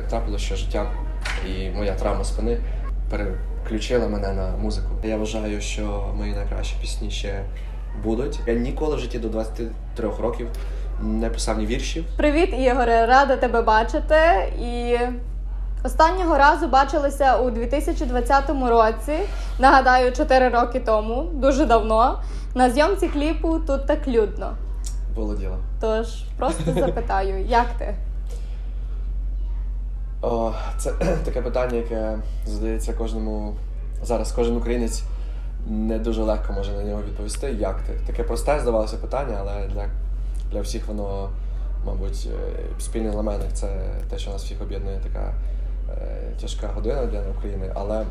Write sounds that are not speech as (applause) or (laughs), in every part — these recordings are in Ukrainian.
Так трапилося, що життя і моя травма спини переключила мене на музику. Я вважаю, що мої найкращі пісні ще будуть. Я ніколи в житті до 23 років не писав ні віршів. Привіт, Ігоре! Рада тебе бачити. І останнього разу бачилися у 2020 році. Нагадаю, 4 роки тому, дуже давно. На зйомці кліпу тут так людно. Було діло. Тож просто запитаю, як ти? О, це (clears throat) таке питання, яке задається кожному зараз. Кожен українець не дуже легко може на нього відповісти. Як ти? Таке просте здавалося питання, але для, для всіх воно, мабуть, е, спільний знаменник це те, що нас всіх об'єднує така е, тяжка година для України. Але е,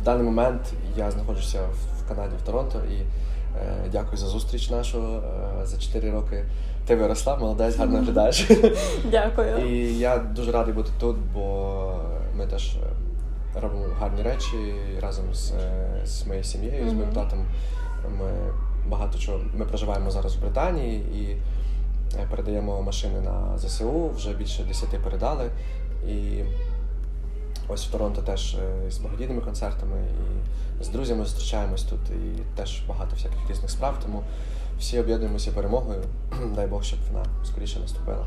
в даний момент я знаходжуся в, в Канаді, в Торонто, і е, дякую за зустріч нашу е, за 4 роки. Ти виросла, молодець, гарно виглядаєш. (laughs) Дякую. І я дуже радий бути тут, бо ми теж робимо гарні речі разом з, е, з моєю сім'єю, з моїм татом. Ми багато чого. Ми проживаємо зараз в Британії і е, передаємо машини на ЗСУ. Вже більше 10 передали. І ось в Торонто теж е, з благодійними концертами і з друзями зустрічаємось тут, і теж багато всяких різних справ. Тому всі об'єднуємося перемогою. (clears throat) Дай Бог, щоб вона скоріше наступила.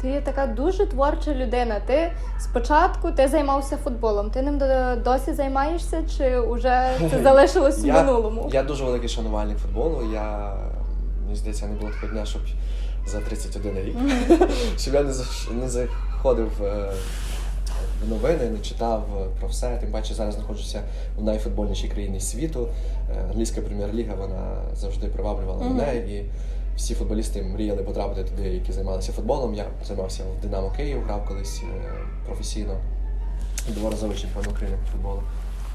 Ти є така дуже творча людина. Ти спочатку ти займався футболом. Ти ним досі займаєшся, чи вже (laughs) це залишилось в минулому? Я дуже великий шанувальник футболу. Я мені здається, не було такого дня, щоб за 31 рік, (laughs) щоб я не заходив е, новини, не читав е, про все. Тим паче зараз знаходжуся в найфутбольнішій країні світу. Е, Англійська прем'єр-ліга вона завжди приваблювала мене. І всі футболісти мріяли потрапити туди, які займалися футболом. Я займався в Динамо Київ, грав колись е, професійно. Дворазовий чемпіон України по футболу.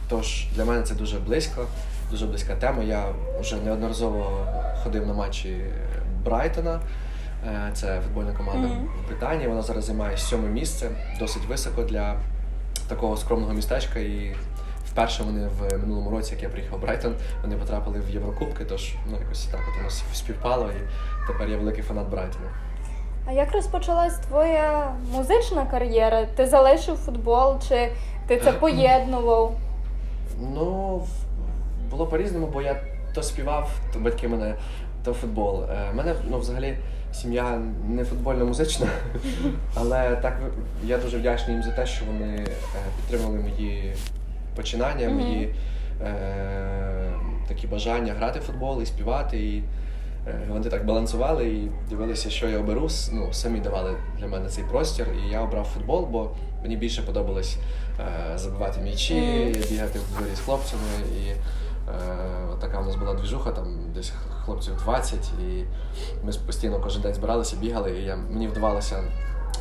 Тож для мене це дуже близько, дуже близька тема. Я вже неодноразово ходив на матчі Брайтона. Е, Це футбольна команда Мгм. в Британії. Вона зараз займає сьоме місце, досить високо для такого скромного містечка. І вперше вони в минулому році, як я приїхав в Брайтон, вони потрапили в Єврокубки. Тож ну якось так от у нас співпало, і тепер я великий фанат Брайтона. А як розпочалась твоя музична кар'єра? Ти залишив футбол, чи ти це (laughs) поєднував? Ну, було по-різному, бо я то співав, то батьки мене, то футбол. Е, мене ну, взагалі сім'я не футбольно-музична, (laughs) але так я дуже вдячний їм за те, що вони е, підтримали мої починання, мої е, такі бажання грати в футбол і співати. І вони так балансували і дивилися, що я оберу. Ну, самі давали для мене цей простір. І я обрав футбол, бо мені більше подобалось е, забивати м'ячі, бігати в дворі з хлопцями. І така у нас була двіжуха, там десь хлопців 20, і ми постійно кожен день збиралися, бігали, і я, мені вдавалося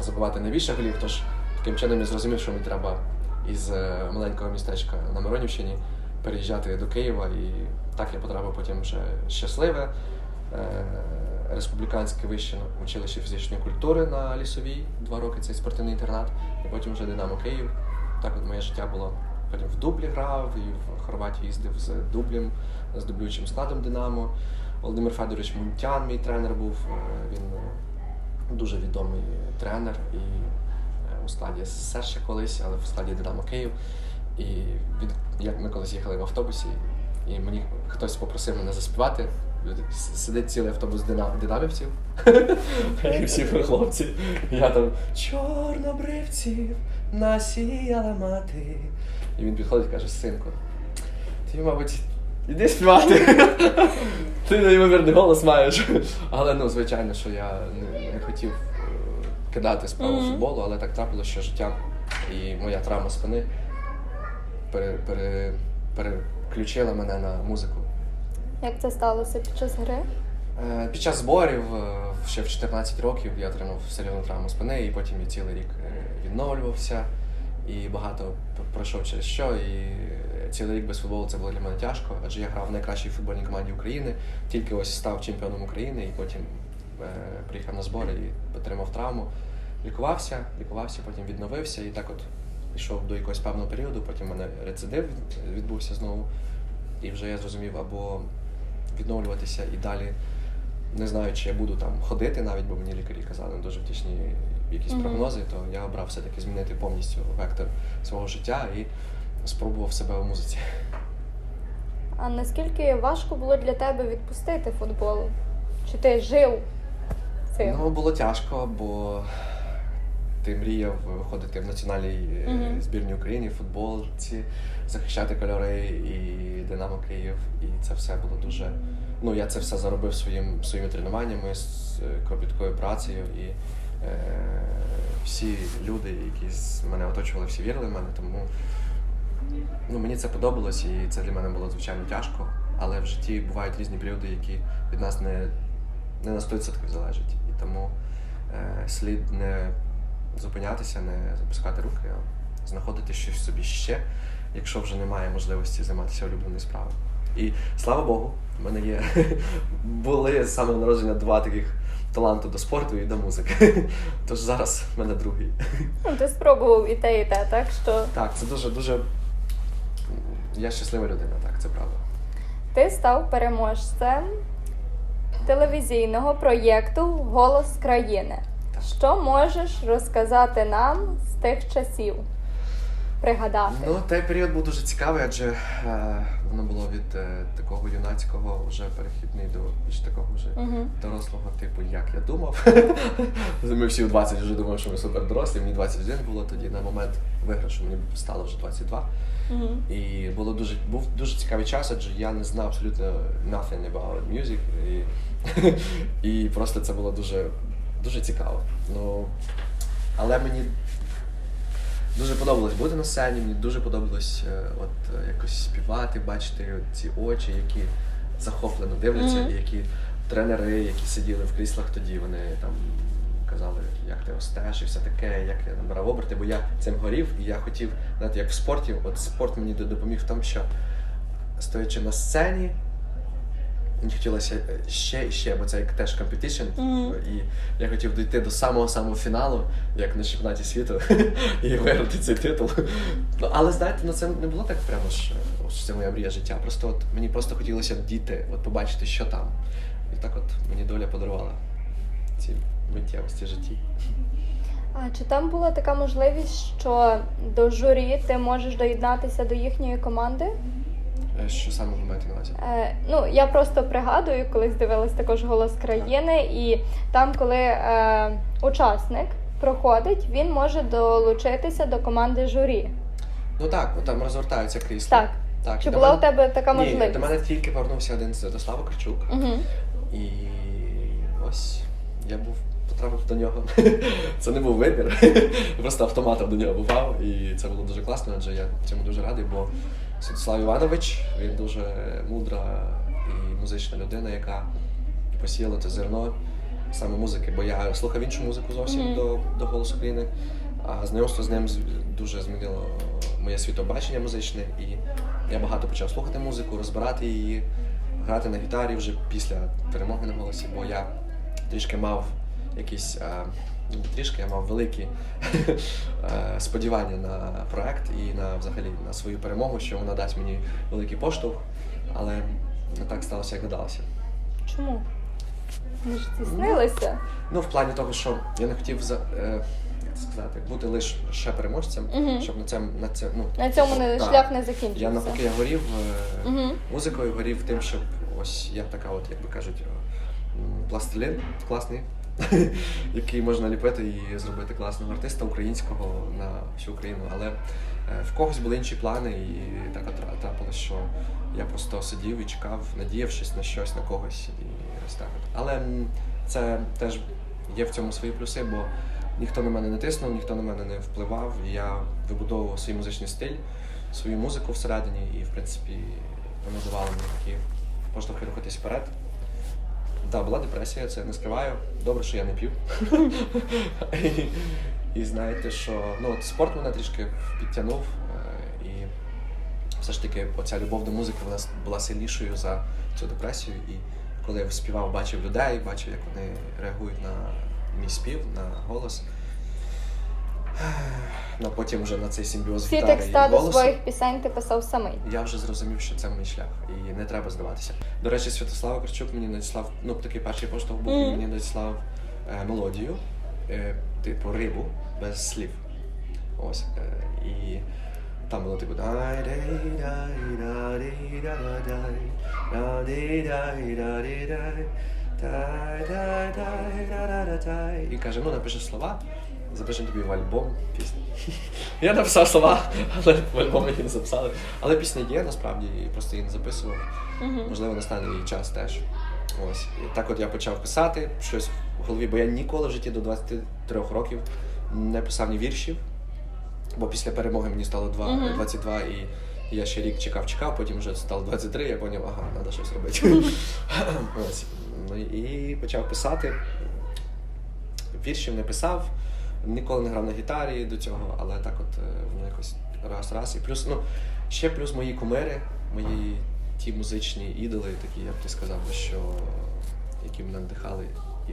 забивати найбільше голів. Тож таким чином я зрозумів, що мені треба із е, маленького містечка на Миронівщині переїжджати до Києва. І так я потрапив потім вже щасливе. е, Республіканське вище училище фізичної культури на лісовій, два роки цей спортивний інтернат, і потім вже Динамо Київ. Так от моє життя було. Потім в дублі грав, і в Хорватії їздив з дублем, з дублюючим складом Динамо. Володимир Федорович Мунтян, мій тренер був. е, Він е, дуже відомий тренер і е, у складі СССР ще колись, але в складі Динамо Київ. І він, як ми колись їхали в автобусі, і мені хтось попросив мене заспівати. Сидить цілий автобус дина- динамівців. (laughs) І всі хлопці. Я там чорнобривців насіяла мати. І він підходить і каже: синку, ти, мабуть, іди співати. (laughs) Ти неймовірний голос маєш. Але ну, звичайно, що я не, не хотів е, кидати справу Мгм. футболу, але так трапилося, що життя і моя травма спини пере, пере, переключила мене на музику. Як це сталося під час гри? Е, Під час зборів, е, ще в 14 років, я отримав серйозну травму спини, і потім я цілий рік відновлювався і багато пройшов через що. І цілий рік без футболу це було для мене тяжко, адже я грав в найкращій футбольній команді України, тільки ось став чемпіоном України і потім е, приїхав на збори і отримав травму. Лікувався, лікувався, потім відновився і так от пішов до якогось певного періоду, потім мене рецидив відбувся знову. І вже я зрозумів або відновлюватися і далі. Не знаю, чи я буду там ходити навіть, бо мені лікарі казали дуже втішні якісь Мгм. прогнози, то я обрав все-таки змінити повністю вектор свого життя і спробував себе у музиці. А наскільки важко було для тебе відпустити футбол? Чи ти жив цим? Ну, було тяжко, бо ти мріяв виходити в національній е, Мгм. збірній України, в футболці, захищати кольори і Динамо Київ. І це все було дуже. Ну, я це все заробив своїм, своїми тренуваннями, з е, кропіткою працею. І всі люди, які з мене оточували, всі вірили в мене. Тому ну, мені це подобалось, і це для мене було звичайно тяжко. Але в житті бувають різні періоди, які від нас не, не на 100% залежать. І тому е, слід не зупинятися, не запускати руки, а знаходити щось собі ще, якщо вже немає можливості займатися улюбленою справою. І слава Богу, в мене є (laughs) були з самого народження два таких таланти до спорту і до музики. (laughs) Тож зараз в мене другий. Ну, ти спробував і те, і те, так що Так, це дуже дуже. Я щаслива людина, так, це правда. ти став переможцем телевізійного проєкту Голос країни. Так. Що можеш розказати нам з тих часів? Пригадати? Ну, той період був дуже цікавий, адже е, воно було від е, такого юнацького вже перехідний до більш такого вже Угу. дорослого типу, як я думав. (laughs) Ми всі у 20 вже думали, що ми супер дорослі. Мені 21 було тоді на момент виграшу, мені стало вже 22. Угу. І було дуже був дуже цікавий час, адже я не знав абсолютно nothing about music. І, (laughs) і просто це було дуже, дуже цікаво. Ну, але мені дуже подобалось бути на сцені, мені дуже подобалось е, от е, якось співати, бачити ці очі, які захоплено дивляться, Мгм. і які тренери, які сиділи в кріслах тоді, вони там казали, як ти ростеш і все таке, як я набирав оберти, бо я цим горів, і я хотів, знаєте, як в спорті, от спорт мені допоміг в тому, що стоячи на сцені, мені хотілося ще і ще, бо це як теж компетишн, Мгм. і я хотів дійти до самого самого фіналу, як на чемпіонаті світу, (laughs) і виграти цей титул. Ну, але знаєте, ну це не було так прямо ж, що це моя мрія життя. Просто от мені просто хотілося дійти, от побачити, що там. І так от мені доля подарувала ці миттєвості житті. А чи там була така можливість, що до журі ти можеш доєднатися до їхньої команди? Е, Що саме ви маєте на увазі? Е, ну, я просто пригадую, колись дивилась також голос країни, і там, коли е, учасник проходить, він може долучитися до команди журі. Ну так, там розвертаються крісла. Так. так. Чи була мене- у тебе така Ні, можливість? до мене тільки повернувся один Святослав Карчук. Угу. І ось я був потрапив до нього. (laughs) Це не був вибір. (laughs) Просто автоматом до нього бував, і це було дуже класно, адже я цьому дуже радий, бо Святослав Іванович він дуже мудра і музична людина, яка посіяла це зерно саме музики, бо я слухав іншу музику зовсім Мгм. до, до голосу країни. А знайомство з ним дуже змінило моє світобачення музичне, і я багато почав слухати музику, розбирати її, грати на гітарі вже після перемоги на голосі, бо я трішки мав якісь. Трішки я мав великі (laughs) е, сподівання на проект і на взагалі на свою перемогу, що вона дасть мені великий поштовх, але не так сталося, як гадалося. Чому? Ми ж здійснилися. Ну, в плані того, що я не хотів за, е, сказати, бути лише ще переможцем, Мгм. щоб на цьому на це, ну, На цьому не, шлях не закінчився. Я навпаки я горів Угу. музикою, горів тим, щоб ось я така, от, як би кажуть, м, пластилін класний, (laughs) який можна ліпити і зробити класного артиста українського на всю Україну. Але е, в когось були інші плани, і так от трапилось, що я просто сидів і чекав, надіявшись на щось, на когось. І ось так. Але це теж є в цьому свої плюси, бо ніхто на мене не тиснув, ніхто на мене не впливав. І я вибудовував свій музичний стиль, свою музику всередині, і в принципі воно давало мені такі поштовхи рухатись вперед. Так, була депресія, це не скриваю. Добре, що я не п'ю. і, (laughs) і знаєте, що ну, от спорт мене трішки підтягнув. е, І все ж таки оця любов до музики вона була сильнішою за цю депресію. І коли я співав, бачив людей, бачив, як вони реагують на мій спів, на голос. На потім вже на цей симбіоз Всі гітари текста і до голосу. своїх пісень ти писав самий. Я вже зрозумів, що це мій шлях, і не треба здаватися. До речі, Святослав Карчук мені надіслав, ну такий перший поштовх був, Мгм. мені надіслав е, мелодію. Е, типу рибу без слів. Ось. е, І там було типу І каже, ну напиши слова, запишемо тобі в альбом пісню. (laughs) Я написав слова, але в альбом їх не записали. Але пісня є насправді, і просто її не записував. Можливо, настане її час теж. Ось. І так от я почав писати щось в голові, бо я ніколи в житті до 23 років не писав ні віршів. Бо після перемоги мені стало два- Мгм. 22, і я ще рік чекав, чекав, потім вже стало 23, я зрозумів, ага, треба щось робити. (laughs) Ось. Ну і почав писати. Віршів не писав, ніколи не грав на гітарі до цього, але так от е, воно якось раз-раз. І плюс, ну, ще плюс мої кумири, мої ті музичні ідоли, такі, я б ти сказав, що які мене надихали і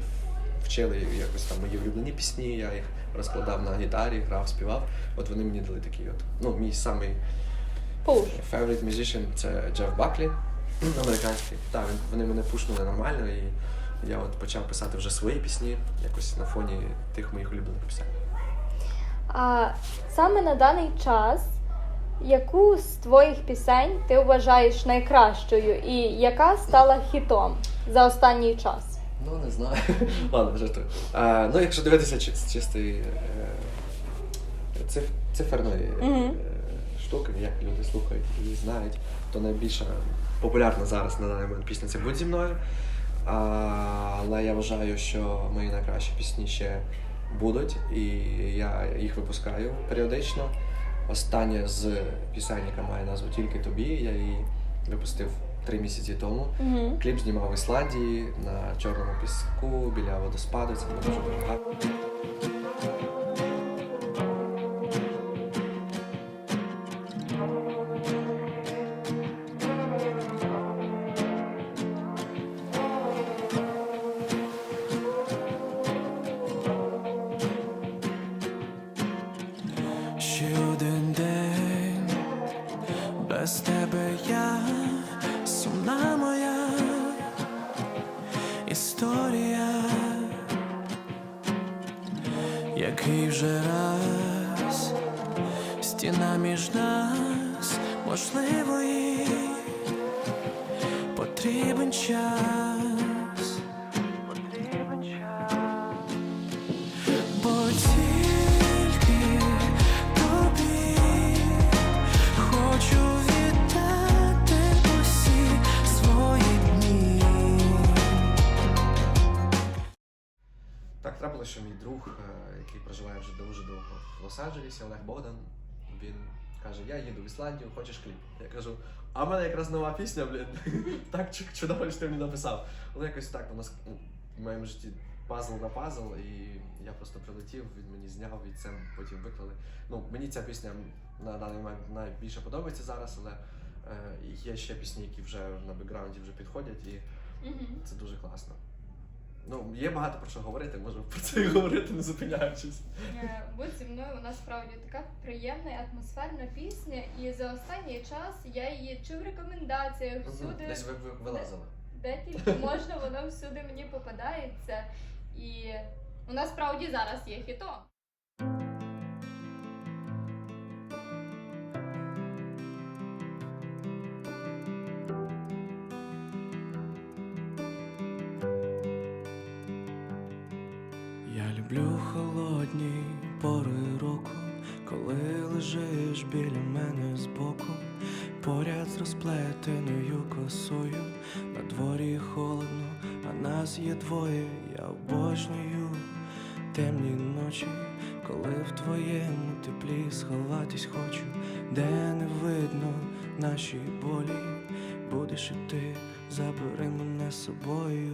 вчили якось там мої улюблені пісні, я їх розкладав на гітарі, грав, співав. От вони мені дали такі от. Ну, мій самий favorite musician це Джеф Баклі, (clears throat) американський. Так, вони мене пушнули нормально, і я от почав писати вже свої пісні, якось на фоні тих моїх улюблених пісень. А саме на даний час, яку з твоїх пісень ти вважаєш найкращою і яка стала хітом за останній час? Ну, не знаю. (laughs) Ладно, жартую. А, ну, якщо дивитися з чистої е, циф, циферної Мгм. штуки, як люди слухають і знають, то найбільша популярна зараз на даний момент пісня це будь зі мною. Але я вважаю, що мої найкращі пісні ще будуть, і я їх випускаю періодично. Остання з пісень, яка має назву Тільки тобі, я її випустив три місяці тому. Угу. Кліп знімав в Ісландії на чорному піску біля водоспаду. Це було дуже дуже гарно. Який вже раз стіна між нас, можливо, їй потрібен час. Так що мій друг, е, який проживає вже дуже довго в Лос-Анджелесі, Олег Богдан, він каже: Я їду в Ісландію, хочеш кліп? Я кажу, а в мене якраз нова пісня, блін. (laughs) Так чудово, що ти мені написав. Але якось так у нас ну, в моєму житті пазл на пазл, і я просто прилетів, він мені зняв, і це потім виклали. Ну, мені ця пісня на даний момент найбільше подобається зараз, але е, є ще пісні, які вже на бекграунді вже підходять, і це дуже класно. Ну, є багато про що говорити, можемо про це і говорити, не зупиняючись. Е, Будь зі мною у нас справді така приємна і атмосферна пісня, і за останній час я її чи в рекомендаціях всюди, Десь ви, ви вилазили. де тільки можна, воно всюди мені попадається. І вона справді зараз є хітом. Косою, на дворі холодно, а нас є двоє, я обожнюю темні ночі, коли в твоєму теплі сховатись хочу, де не видно наші болі, будеш і ти, забери мене з собою.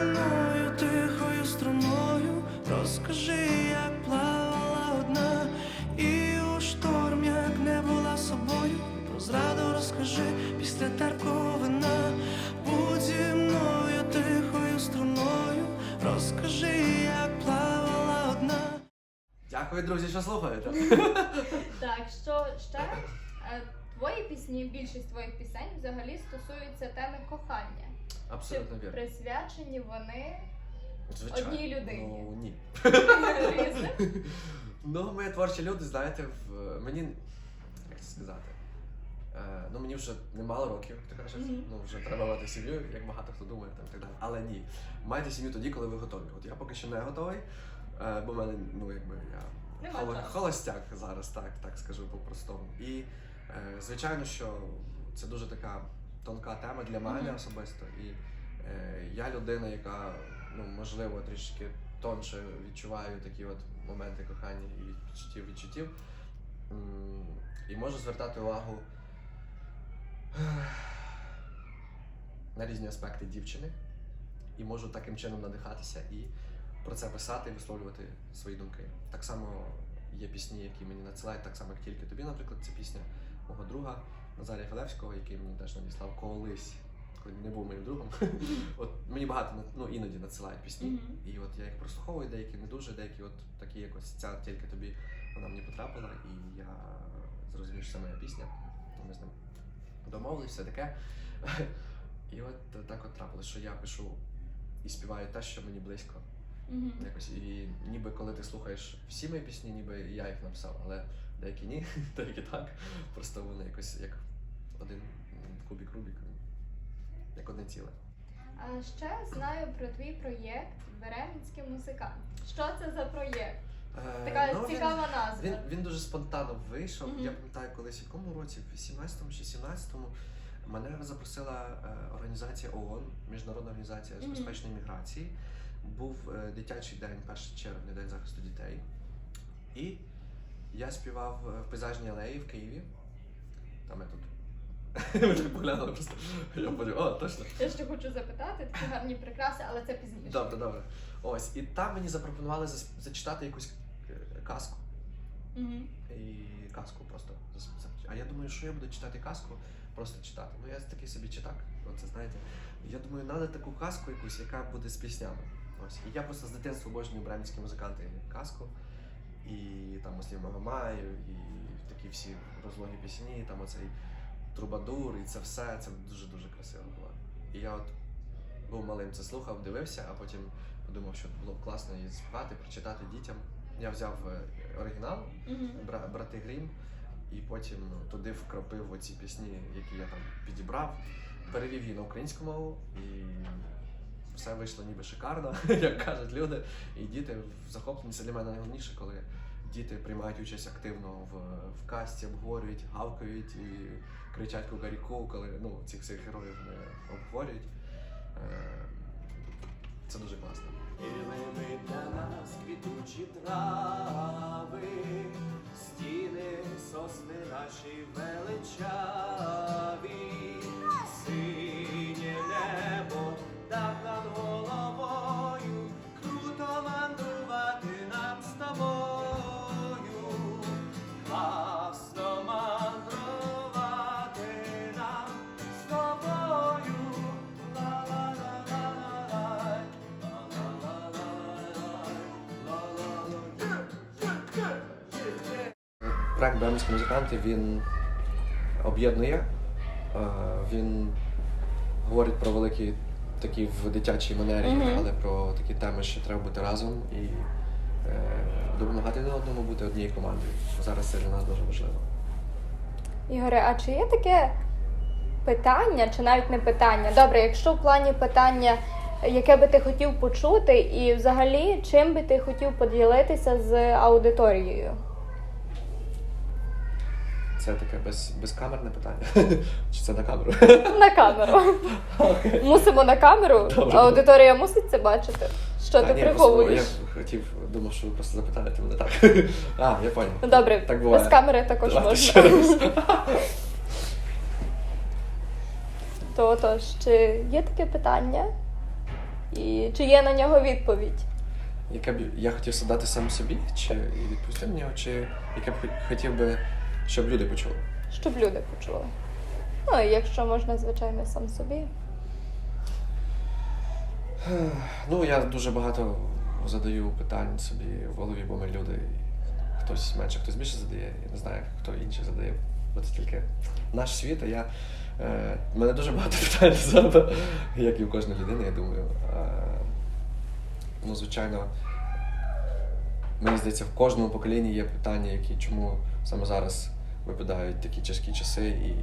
Мною тихою струною, розкажи, Дякую, друзі, що слухаєте. (laughs) Так, що ще е, твої пісні, більшість твоїх пісень взагалі стосуються теми кохання. Абсолютно Чи вірно. присвячені вони Звичайно. одній людині? Ну, ні. (laughs) (laughs) Ну, ми творчі люди, знаєте, в мені як це сказати. Е, ну, мені вже немало років, як ти кажеш. Мгм. Ну, вже треба мати сім'ю, як багато хто думає там і так далі. Але ні. Майте сім'ю тоді, коли ви готові. От я поки що не готовий, е, бо в мене, ну, якби я Нема холо- часу. холостяк зараз, так, так скажу по-простому. І е, звичайно, що це дуже така тонка тема для мене Мгм. особисто. І е, я людина, яка ну, можливо трішки тонше відчуваю такі от моменти кохання і відчуттів відчуттів. М, І можу звертати увагу (sighs) на різні аспекти дівчини. І можу таким чином надихатися і про це писати і висловлювати свої думки. Так само є пісні, які мені надсилають, так само як тільки тобі, наприклад, це пісня мого друга Назарія Філевського, який мені теж надіслав колись, коли не був моїм другом. От мені багато ну, іноді надсилають пісні, і от я їх прослуховую, деякі не дуже, деякі от такі якось ця тільки тобі вона мені потрапила, і я зрозумів, що це моя пісня. Ми з ним домовились, все таке. І от так от трапилось, що я пишу і співаю те, що мені близько. Мгм. Якось і ніби коли ти слухаєш всі мої пісні, ніби я їх написав, але деякі ні, (laughs) деякі так. Просто вони якось як один кубік Рубік, як одне ціле. А ще знаю про твій проєкт Беремінський музикант. Що це за проєкт? Е, Така ну, він- цікава назва. Він, він дуже спонтанно вийшов. Мгм. Я пам'ятаю, колись в якому році, в 18-му чи 17-му, мене запросила е, організація ООН, Міжнародна організація з безпечної міграції. Був е, дитячий день, 1 червня, день захисту дітей. І я співав е, в пейзажній алеї в Києві. Там я тут. (laughs) Ми так поглянули просто. Я подумав, о, точно. Я ще хочу запитати, такі гарні прикраси, але це пізніше. Добре, добре. Ось. І там мені запропонували зачитати якусь е, казку. Мгм. і казку просто. А я думаю, що я буду читати казку, просто читати. Ну я такий собі читак, оце знаєте. Я думаю, треба таку казку якусь, яка буде з піснями. Ось. І я просто з дитинства обожнюю бремінські музиканти казку. І там Муслім Магомаєв, і такі всі розлогі пісні, там оцей трубадур, і це все, це дуже-дуже красиво було. І я от був малим це слухав, дивився, а потім подумав, що було б класно її співати, прочитати дітям. Я взяв е, оригінал, бра- брати Грім, і потім туди вкропив оці пісні, які я там підібрав, перевів її на українську мову, і все вийшло ніби шикарно, (laughs) як кажуть люди. І діти захоплені. Це для мене найголовніше, коли діти приймають участь активно в, в касті, обговорюють, гавкають і кричать кукаріку, коли ну, цих всіх героїв вони обговорюють. Е, Це дуже класно. І лини для нас квітучі трави, стіни сосни наші величаві, синє небо, дах Проект Бремські музиканти він об'єднує, е, він говорить про великі такі в дитячій манері, Мгм. але про такі теми, що треба бути разом і е, допомагати одному бути однією командою. Зараз це для нас дуже важливо. Ігоре, а чи є таке питання, чи навіть не питання? Добре, якщо в плані питання, яке би ти хотів почути, і взагалі чим би ти хотів поділитися з аудиторією? Це таке без, безкамерне питання. (laughs) Чи це на камеру? На камеру. Окей. Мусимо на камеру. Добре. Аудиторія мусить це бачити. Що ти ні, просто приховуєш? Я хотів, думав, що ви просто запитаєте мене так. (laughs) А, я поняв. Ну добре, Так буває. без камери також Давайте можна. ще раз. (laughs) То отож, чи є таке питання? І чи є на нього відповідь? Яке б я хотів задати сам собі, чи відповісти на нього, чи яке б хо- хотів би, щоб люди почули? Щоб люди почули. Ну, і якщо можна, звичайно, сам собі. Ну, я дуже багато задаю питань собі в голові, бо ми люди. Хтось менше, хтось більше задає. Я не знаю, хто інший задає. Бо це тільки наш світ, а я Е, У мене дуже багато (laughs) питань до як і в кожної людини, я думаю. Е, Ну, звичайно, мені здається, в кожному поколінні є питання, які чому саме зараз випадають такі тяжкі часи, і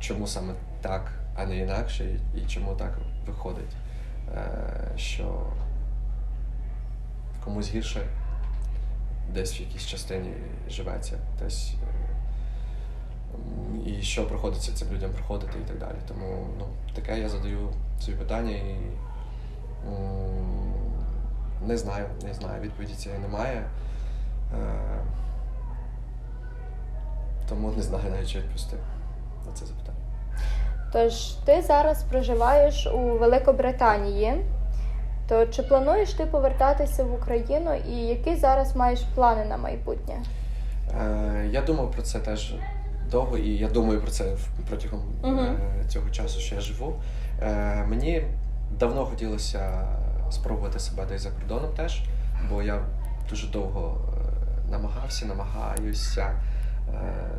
чому саме так, а не інакше, і, чому так виходить, е, що комусь гірше десь в якійсь частині живеться, десь. е, І що приходиться цим людям проходити і так далі. Тому ну, таке я задаю собі питання і не знаю, не знаю, відповіді цієї немає. Тому не знаю навіть, що відповісти на це запитання. Тож ти зараз проживаєш у Великобританії. То чи плануєш ти повертатися в Україну і які зараз маєш плани на майбутнє? Е, Я думав про це теж довго, і я думаю про це протягом Мгм. е, цього часу, що я живу. Е, Мені давно хотілося спробувати себе десь за кордоном теж, бо я дуже довго е, намагався, намагаюся. Е,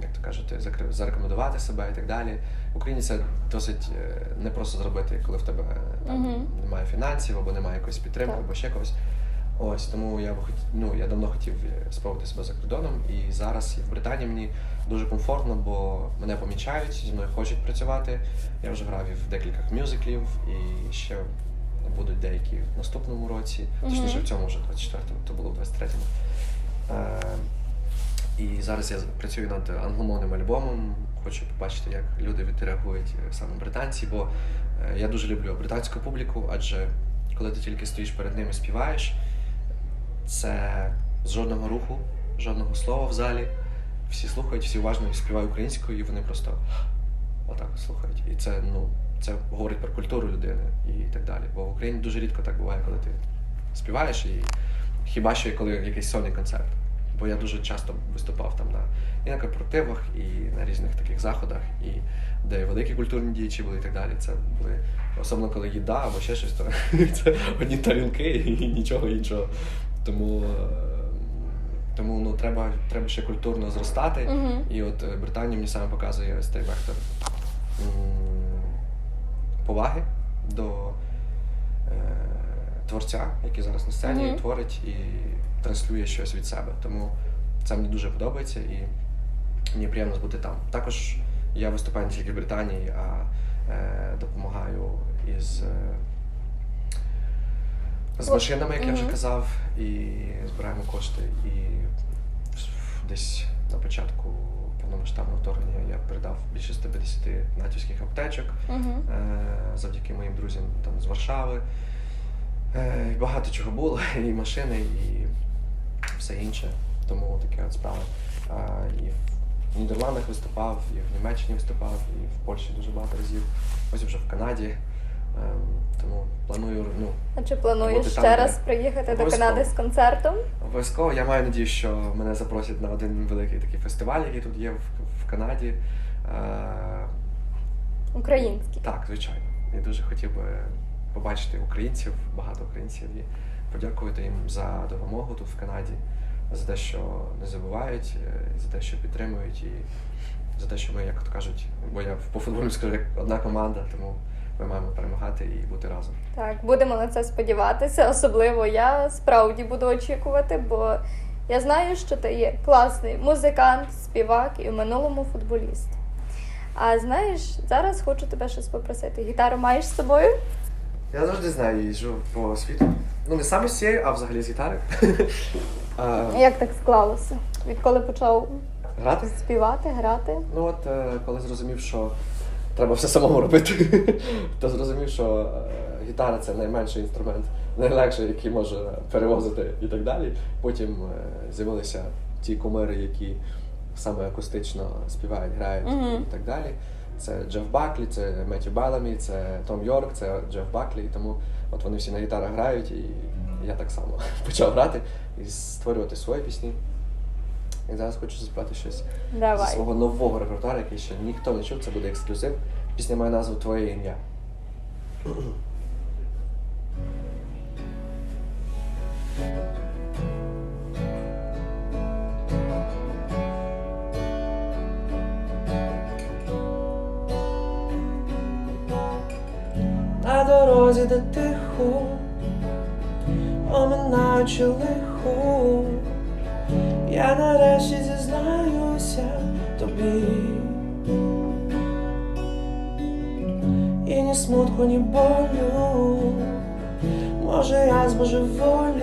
Як то закри- зарекомендувати себе і так далі. В Україні це досить е, непросто зробити, коли в тебе е, там Мгм. немає фінансів або немає якоїсь підтримки, Так. або ще когось. Ось тому я б ну, я давно хотів е, спробувати себе за кордоном, і зараз в Британії мені дуже комфортно, бо мене помічають, зі мною хочуть працювати. Я вже грав в декількох мюзиклів, і ще будуть деякі в наступному році, точніше в цьому вже 24-му, то було в 23-му. Е, і зараз я працюю над англомовним альбомом. Хочу побачити, як люди відреагують е, саме британці, бо е, я дуже люблю британську публіку, адже коли ти тільки стоїш перед ними і співаєш, це з жодного руху, жодного слова в залі. Всі слухають, всі уважно співають українською, і вони просто отак слухають. І це, ну, це говорить про культуру людини і так далі. Бо в Україні дуже рідко так буває, коли ти співаєш, і хіба що коли якийсь сольний концерт. Бо я дуже часто виступав там на і на корпоративах, і на різних таких заходах, і де великі культурні діячі були і так далі. Це були особливо коли їда або ще щось, то (laughs) це одні тарілки і нічого іншого. Тому, е, тому ну, треба, треба ще культурно зростати. Угу. І от е, Британія мені саме показує ось цей вектор поваги до творця, який зараз на сцені Мгм. творить і транслює щось від себе. Тому це мені дуже подобається і мені приємно бути там. Також я виступаю не тільки в Британії, а е, допомагаю із. Е, з машинами, як я вже казав, і збираємо кошти. І десь на початку повномасштабного вторгнення я передав більше 150 натівських аптечок е, завдяки моїм друзям там з Варшави. Е, багато чого було, (laughs) і машини, і все інше. Тому таке от справа. І в Нідерландах виступав, і в Німеччині виступав, і в Польщі дуже багато разів. Ось вже в Канаді. Ем, тому планую ну, А чи плануєш Бути там, ще де- раз приїхати до Канади з концертом? Обов'язково я маю надію, що мене запросять на один великий такий фестиваль, який тут є в, в Канаді. Е, Український. так, звичайно. Я дуже хотів би побачити українців, багато українців, і подякувати їм за допомогу тут в Канаді, за те, що не забувають, е, за те, що підтримують, і за те, що ми, як то кажуть, бо я по футболу скажу, як одна команда, тому ми маємо перемагати і бути разом. Так, будемо на це сподіватися. Особливо я справді буду очікувати, бо я знаю, що ти є класний музикант, співак і в минулому футболіст. А знаєш, зараз хочу тебе щось попросити. Гітару маєш з собою? Я завжди знаю, їжджу по світу. Ну, не саме з цією, а взагалі з гітари. (laughs) А, Як так склалося? Відколи почав Грати? співати, грати? Ну от е, коли зрозумів, що треба все самому робити, (laughs) то зрозумів, що е, гітара це найменший інструмент, найлегший, який може перевозити і так далі. Потім е, з'явилися ті кумири, які саме акустично співають, грають Мгм. і так далі. Це Джеф Баклі, це Меттю Беламі, це Том Йорк, це Джеф Баклі. Тому от вони всі на гітарах грають, і я так само (laughs) почав грати і створювати свої пісні. І зараз хочу заспівати щось зі свого нового репертуару, який ще ніхто не чув, це буде ексклюзив. Пісня має назву Твоє ім'я. дорозі, (clears throat) де тихо, оминаючи лиху, я нарешті зізнаюся тобі. І ні смутку, ні болю, може я збожеволів,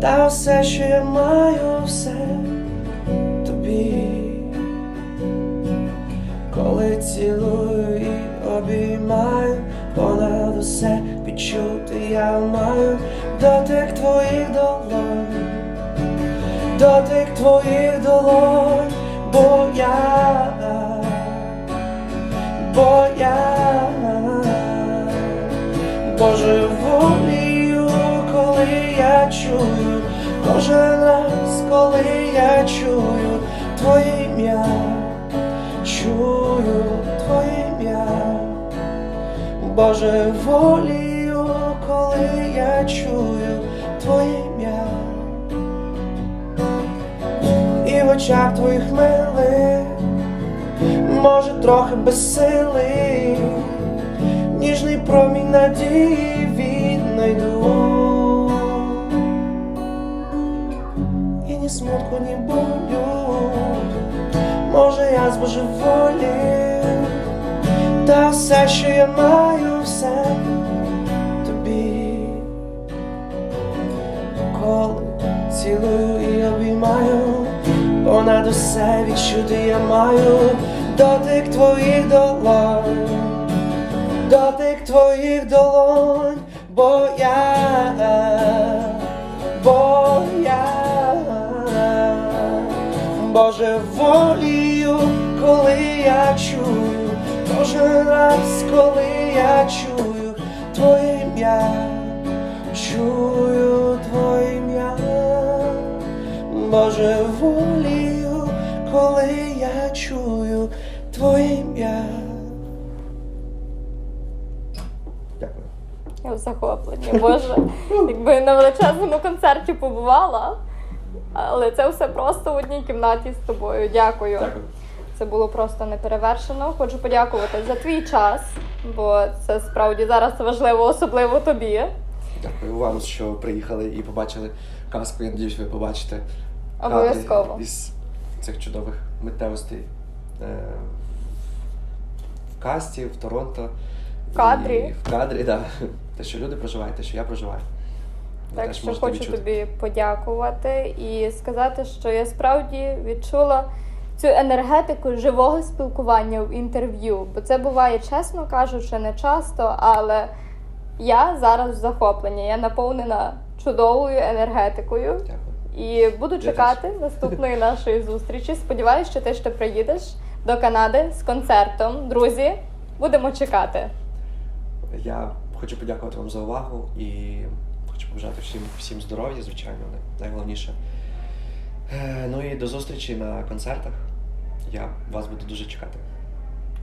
та все, що я маю, все тобі. Коли цілую і обіймаю, понад усе відчути я маю. Дотик твоїх долонь, дотик твоїх долонь, бо я, бо я Боже волію, коли я чую, кожен раз, коли я чую твоє ім'я Боже волію, коли я чую твоє ім'я, і в очах твоїх милих, може трохи безсилий, ніжний промінь надії віднайду. І ні смутку, ні болю. Може я збожеволів, та все, що я маю, все тобі, коли цілую і обіймаю, понад усе відчути я маю дотик твоїх долонь, дотик твоїх долонь, бо я, бо я. Боже волію, коли я чую, кожен раз, коли я чую Твоє ім'я, чую Твоє ім'я, Боже волію, коли я чую Твоє ім'я. Дякую. Я в захопленні, Боже. Якби на величезному концерті побувала, але це все просто в одній кімнаті з тобою. Дякую. Дякую. Це було просто неперевершено. Хочу подякувати за твій час, бо це справді зараз важливо, особливо тобі. Дякую вам, що приїхали і побачили казку. Я надіюсь, ви побачите кадри Обов'язково. із цих чудових миттєвостей е, в касті, в Торонто. В кадрі. І в кадрі, так. Да. Те, що люди проживають, те, що я проживаю. Ви Так теж що можете хочу відчути. тобі подякувати і сказати, що я справді відчула цю енергетику живого спілкування в інтерв'ю. Бо це буває, чесно кажучи, не часто, але я зараз в захопленні. Я наповнена чудовою енергетикою. Дякую. І буду чекати наступної нашої зустрічі. Сподіваюся, що ти ще приїдеш до Канади з концертом. Друзі, будемо чекати. Я хочу подякувати вам за увагу і хочу побажати всім, всім здоров'я, звичайно, найголовніше. Е, Ну і до зустрічі на концертах. Я вас буду дуже чекати.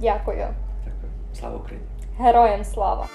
Дякую. Дякую. Слава Україні! Героям слава!